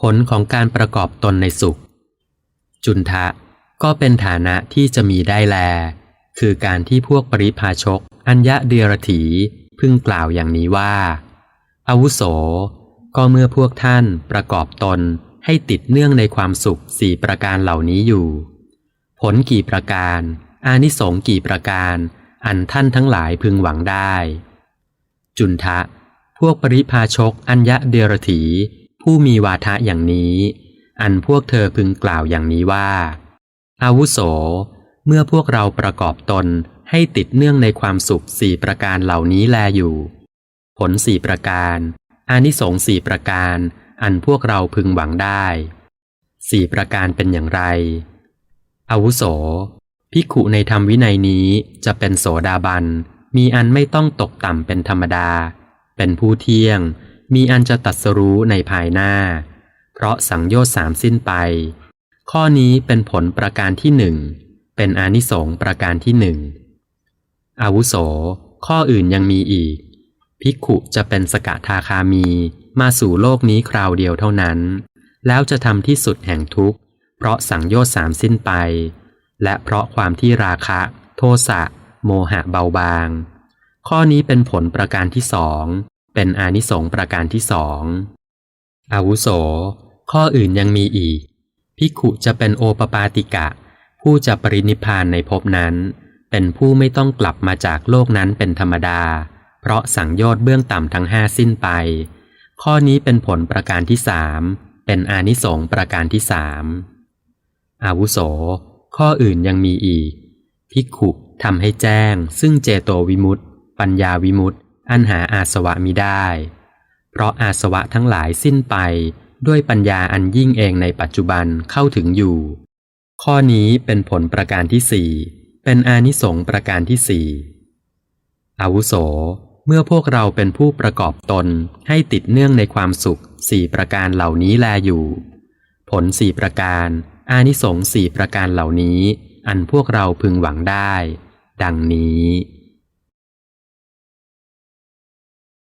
ผลของการประกอบตนในสุข จุนทะก็เป็นฐานะที่จะมีได้แล คือการที่พวกปริพาชก อัญญะเดียรถีพึงกล่าวอย่างนี้ว่า อาวุโส ก็เมื่อพวกท่านประกอบตนให้ติดเนื่องในความสุขสี่ประการเหล่านี้อยู่ ผลกี่ประการ อานิสงกี่ประการ อันท่านทั้งหลายพึงหวังได้ จุนทะ พวกปริพาชกอัญญะเดรถี ผู้มีวาทะอย่างนี้ อันพวกเธอพึงกล่าวอย่างนี้ว่า อาวุโส เมื่อพวกเราประกอบตนให้ติดเนื่องในความสุขสี่ประการเหล่านี้แลอยู่ ผลสี่ประการ อานิสงส์สี่ประการ อันพวกเราพึงหวังได้สี่ประการเป็นอย่างไร อาวุโส ภิกขุในธรรมวินัยนี้จะเป็นโสดาบัน มีอันไม่ต้องตกต่ำเป็นธรรมดา เป็นผู้เที่ยง มีอันจะตัดสรู้ในภายหน้า เพราะสังโยชน์สามสิ้นไป ข้อนี้เป็นผลประการที่หนึ่ง เป็นอนิสงส์ประการที่หนึ่ง อาวุโส ข้ออื่นยังมีอีก ภิกขุจะเป็นสกทาคามีมาสู่โลกนี้คราวเดียวเท่านั้น แล้วจะทำที่สุดแห่งทุกข์ เพราะสังโยชน์สามสิ้นไป และเพราะความที่ราคะ โทสะ โมหะเบาบาง ข้อนี้เป็นผลประการที่สอง เป็นอานิสงส์ประการที่สองอาวุโส ข้ออื่นยังมีอีกภิกขุจะเป็นโอปปาติกะ ผู้จะปรินิพานในภพนั้น เป็นผู้ไม่ต้องกลับมาจากโลกนั้นเป็นธรรมดา เพราะสังโยชน์เบื้องต่ำทั้งห้าสิ้นไป ข้อนี้เป็นผลประการที่สามเป็นอานิสงส์ประการที่สามอาวุโส ข้ออื่นยังมีอีกภิกขุทำให้แจ้ง ซึ่งเจโตวิมุตติปัญญาวิมุตติ อันหาอาสวะมิได้ เพราะอาสวะทั้งหลายสิ้นไปด้วยปัญญาอันยิ่งเองในปัจจุบันเข้าถึงอยู่ ข้อนี้เป็นผลประการที่สี่เป็นอานิสงส์ประการที่สี่อาวุโส เมื่อพวกเราเป็นผู้ประกอบตนให้ติดเนื่องในความสุขสี่ประการเหล่านี้แลอยู่ ผลสี่ประการ อานิสงส์สี่ประการเหล่านี้ อันพวกเราพึงหวังได้ ดังนี้